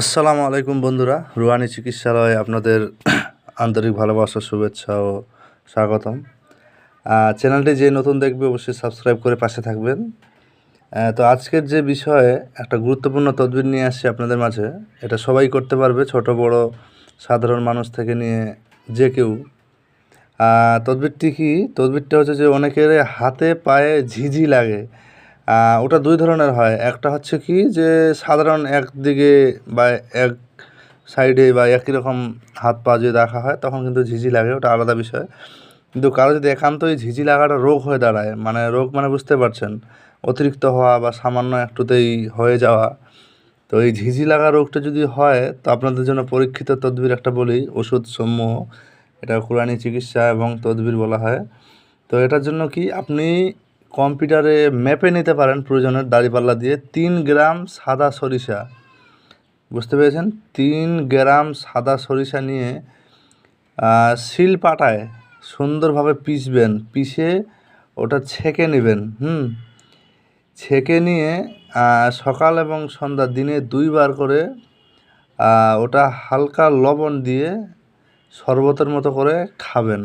আসসালামু আলাইকুম বন্ধুরা। রুহানি চিকিৎসালয়ে আপনাদের আন্তরিক ভালোবাসা, শুভেচ্ছা ও স্বাগতম। চ্যানেলটি যে নতুন দেখবে অবশ্যই সাবস্ক্রাইব করে পাশে থাকবেন। তো আজকের যে বিষয়ে একটা গুরুত্বপূর্ণ তদবির নিয়ে আসছি আপনাদের মাঝে, এটা সবাই করতে পারবে, ছোট, বড়, সাধারণ মানুষ থেকে নিয়ে যে কেউ। তদবিরটি কি? তদবিরটা হচ্ছে যে অনেকের হাতে, পায়ে ঝিঝি লাগে। ওটা দুই ধরনের হয়। একটা হচ্ছে কি যে সাধারণ একদিকে বা এক সাইডে বা একই রকম হাত পা যদি রাখা হয়, তখন কিন্তু ঝিঝি লাগে, ওটা আলাদা বিষয়। কিন্তু কারও যদি একান্তই ঝিঝি লাগাটা রোগ হয়ে দাঁড়ায় মানে রোগ মানে বুঝতে পারছেন, অতিরিক্ত হওয়া বা সামান্য একটুতেই হয়ে যাওয়া, তো এই ঝিঝি লাগা রোগটা যদি হয়, তো আপনাদের জন্য পরীক্ষিত তদবির একটা বলি, ওষুধ সমূহ, এটা কোরআনী চিকিৎসা এবং তদবির বলা হয়। তো এটার জন্য কি আপনি কম্পিউটারে মেপে নিতে পারেন প্রয়োজনের দাড়িপাল্লা দিয়ে তিন গ্রাম সাদা সরিষা। বুঝতে পেরেছেন? তিন গ্রাম সাদা সরিষা নিয়ে শিল পাটায় সুন্দরভাবে পিষবেন, পিষে ওটা ছেঁকে নেবেন, হুম? ছেঁকে নিয়ে সকাল এবং সন্ধ্যা দিনে দুইবার করে ওটা হালকা লবণ দিয়ে শরবতের মতো করে খাবেন।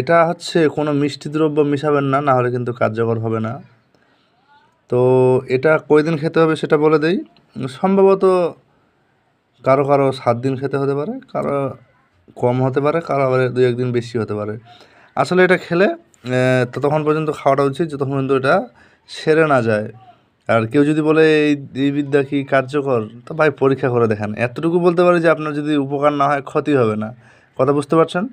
এটা হচ্ছে কোনো মিষ্টি দ্রব্য মিশাবেন না না হলে কিন্তু কার্যকর হবে না। তো এটা কয়দিন খেতে হবে সেটা বলে দেই। সম্ভবত কারও কারও সাত দিন খেতে হতে পারে, কারও কম হতে পারে, কারও আবার দু একদিন বেশি হতে পারে। আসলে এটা খেলে ততক্ষণ পর্যন্ত খাওয়াটা উচিত, যতক্ষণ পর্যন্ত এটা সেরে না যায়। আর কেউ যদি বলে, এই এই বিদ্যা কি কার্যকর? তো ভাই পরীক্ষা করে দেখেন। এতটুকু বলতে পারি যে আপনার যদি উপকার না হয়, ক্ষতি হবে না। কথা বুঝতে পারছেন?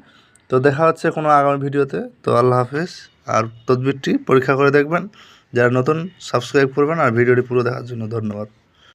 তো দেখা হচ্ছে কোনো আগামী ভিডিওতে। তো আল্লাহ হাফেজ। আর তদবিরটি পরীক্ষা করে দেখবেন। যারা নতুন সাবস্ক্রাইব করবেন। আর ভিডিওটি পুরো দেখার জন্য ধন্যবাদ।